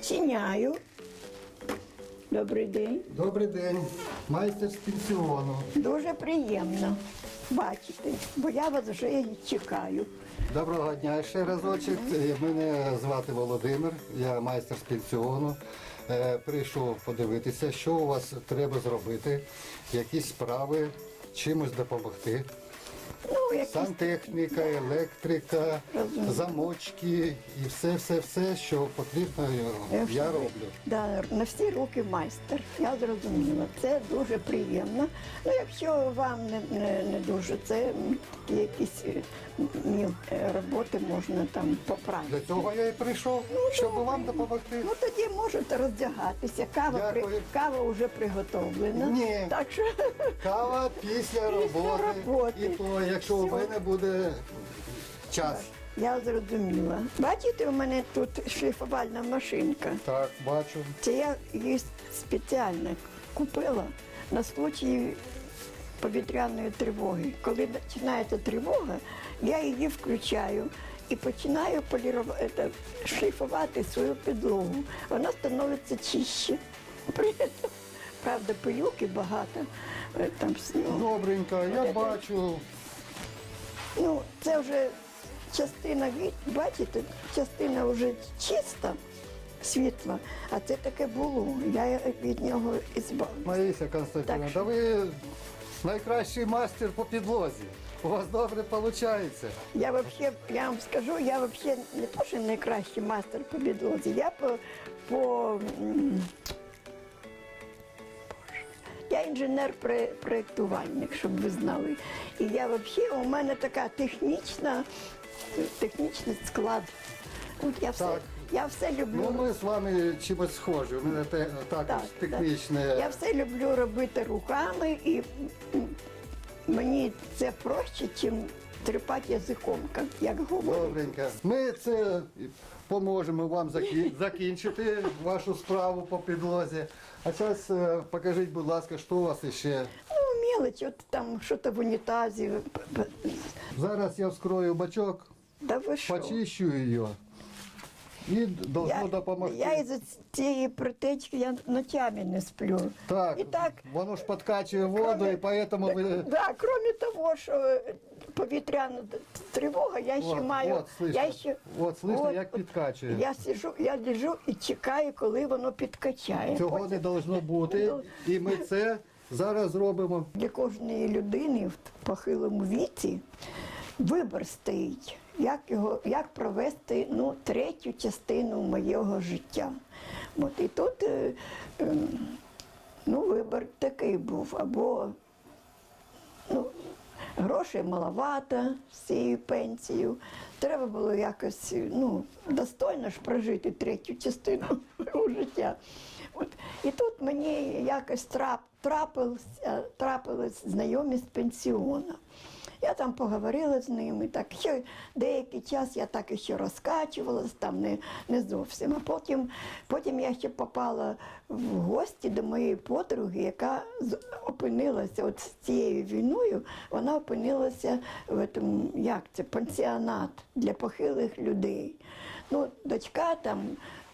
Відчиняю. Добрий день. Добрий день, майстер з пенсіону. Дуже приємно бачити, бо я вас вже чекаю. Доброго дня ще разочок. Мене звати Володимир, я майстер з пенсіону. Е, Прийшов подивитися, що у вас треба зробити, якісь справи, чимось допомогти. Сантехніка, електрика, Розумію. замочки і все, все, все, що потрібно, я роблю. Да, на всі руки майстер. Я зрозуміла. Це дуже приємно. Ну, якщо вам не, не, не дуже, це якісь міл е, роботи можна там поправити. Для цього я і прийшов, щоб вам допомогти. Ну тоді можете роздягатися. Кава, при, кава вже приготовлена. Ні. Так що Кава після роботи. роботи. І то, якщо у мене буде час. я зрозуміла. Бачите, у мене тут шліфувальна машинка. Так, бачу. Це я її спеціально купила на случай повітряної тривоги. Коли починається тривога, я її включаю і починаю полірувати, це, шліфувати свою підлогу. Вона становиться чище. При этом, Правда, пилюки багато. е, Там снігу. Добренько, я бачу. Ну, це вже частина бачите, частина вже чиста, світла, а це таке було. Я від нього і збавилася. Маїся Константина, Так. да ви найкращий мастер по підлозі. У вас добре виходить. Я вообще, я вам скажу, я вообще не то, що найкращий мастер по підлозі, я по, по м, Боже, я інженер-проєктувальник, щоб ви знали. І я взагалі, у мене така технічна, технічний склад. От я все, Так. я все люблю. Ну, ми з вами чимось схожі. У мене те, також Так, технічне. так. Я все люблю робити руками, і м, мені це проще, ніж трепати язиком, як- як говорять. Добренько. Ми це поможемо вам закі- закінчити вашу справу по підлозі. А зараз е, покажіть, будь ласка, що у вас ще. Ну, мелочь, от там щось в унітазі. Зараз я вскрою бачок, Да ви що? почищу її І должно Я, допомогти. я із цієї протечки я ночами не сплю. Так, І так, воно ж підкачує воду, і поэтому ви... да, кроме того, що повітряна тривога, я ще От, маю. от, слышно. я ще, От, слышно, як підкачує. Я сижу, я лежу і чекаю, коли воно підкачає. Цього Потім- не должно бути. І ми це зараз зробимо. Для кожної людини в похилому віці вибір стоїть, як, його, як провести ну, третю частину моєго життя. От, і тут е, е, ну, вибір такий був. Або ну, грошей маловато з цією пенсією. Треба було якось ну, достойно ж прожити третю частину свого життя. От. І тут мені якось трап, трапилися, трапились знайомі з пенсіону. Я там поговорила з ними, так ще деякий час я так ще розкачувалася, там не, не зовсім. А потім, потім я ще попала в гості до моєї подруги, яка опинилася от з цією війною, вона опинилася в цьому, як це, пансіонат для похилих людей. Ну, дочка там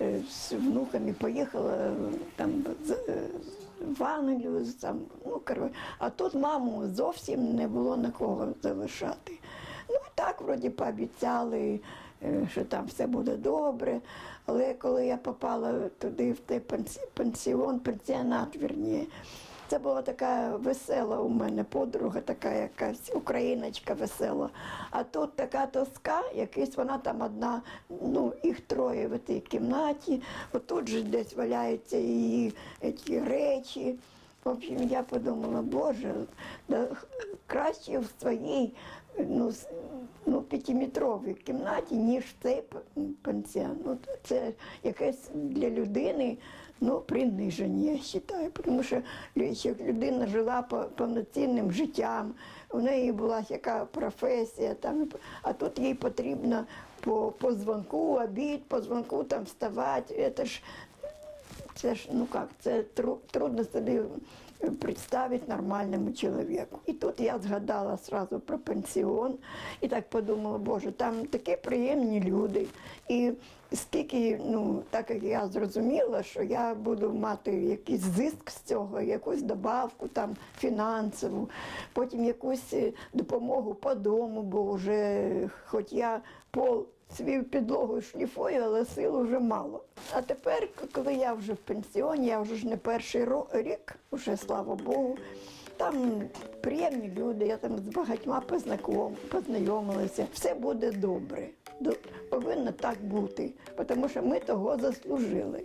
е, з внуками поїхала там е, в Англію, там, ну, коротше. а тут маму зовсім не було на кого залишати. Ну так вроді пообіцяли, е, що там все буде добре. Але коли я попала туди, в той пансі- пансіон, пенсіонат, вірніше, це була така весела у мене подруга, така якась україночка весела. А тут така тоска, якась вона там одна, ну, їх троє в цій кімнаті, отут же десь валяються її ці речі. В общем, я подумала, боже, да краще в своїй ну, ну, п'ятиметровій кімнаті, ніж в цей пансіон. Ну, це якесь для людини ну, приниження, я вважаю. Тому що людина жила по- повноцінним життям, у неї була яка професія, там, а тут їй потрібно по, по дзвонку, обід, по дзвонку там вставати. Це ж це ж ну як, це трудно собі представити нормальному чоловіку. І тут я згадала одразу про пенсіон і так подумала, боже, там такі приємні люди. І скільки, ну, так як я зрозуміла, що я буду мати якийсь зиск з цього, якусь добавку там фінансову, потім якусь е, допомогу по дому, бо вже хоч я пол свою підлогу шліфую, але сил вже мало. А тепер, коли я вже в пенсіоні, я вже ж не перший рік, вже слава Богу. Там приємні люди, я там з багатьма познайомилася. Все буде добре. Повинно так бути, тому що ми того заслужили.